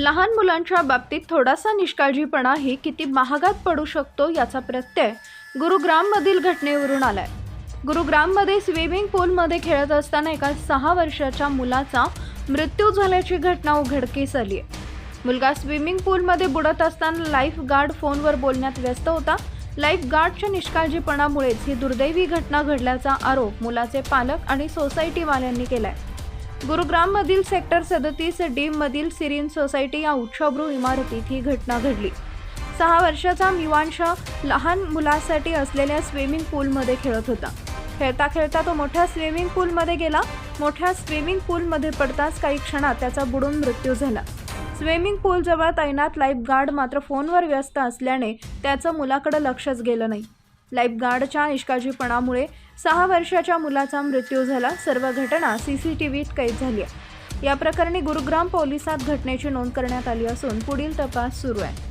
लहान मुलांच्या बाबतीत थोडासा निष्काळजीपणाही किती महागात पडू शकतो याचा प्रत्यय गुरुग्राममधील घटनेवरून आलाय. गुरुग्राममध्ये स्विमिंग पूलमध्ये खेळत असताना एका सहा वर्षाच्या मुलाचा मृत्यू झाल्याची घटना उघडकीस आली आहे. मुलगा स्विमिंग पूलमध्ये बुडत असताना लाईफ गार्ड फोनवर बोलण्यात व्यस्त होता. लाईफ गार्डच्या निष्काळजीपणामुळेच ही दुर्दैवी घटना घडल्याचा आरोप मुलाचे पालक आणि सोसायटीवाल्यांनी केलाय. गुरुग्राममधील सेक्टर सदतीस डीममधील सिरीन सोसायटी या उच्चभ्रू इमारतीत ही घटना घडली. सहा वर्षाचा मिवांश लहान मुलासाठी असलेल्या स्विमिंग पूलमध्ये खेळत होता. खेळता खेळता तो मोठ्या स्विमिंग पूलमध्ये गेला. मोठ्या स्विमिंग पूलमध्ये पडताच काही क्षणात त्याचा बुडून मृत्यू झाला. स्विमिंग पूलजवळ तैनात लाईफगार्ड मात्र फोनवर व्यस्त असल्याने त्याचं मुलाकडे लक्षच गेलं नाही. लाईफगार्डच्या निष्काळजीपणामुळे सहा वर्षाच्या मुलाचा मृत्यू झाला. सर्व घटना सी सी टी व्हीत कैद झाली आहे. या प्रकरणी गुरुग्राम पोलिसात घटनेची नोंद करण्यात आली असून पुढील तपास सुरू आहे.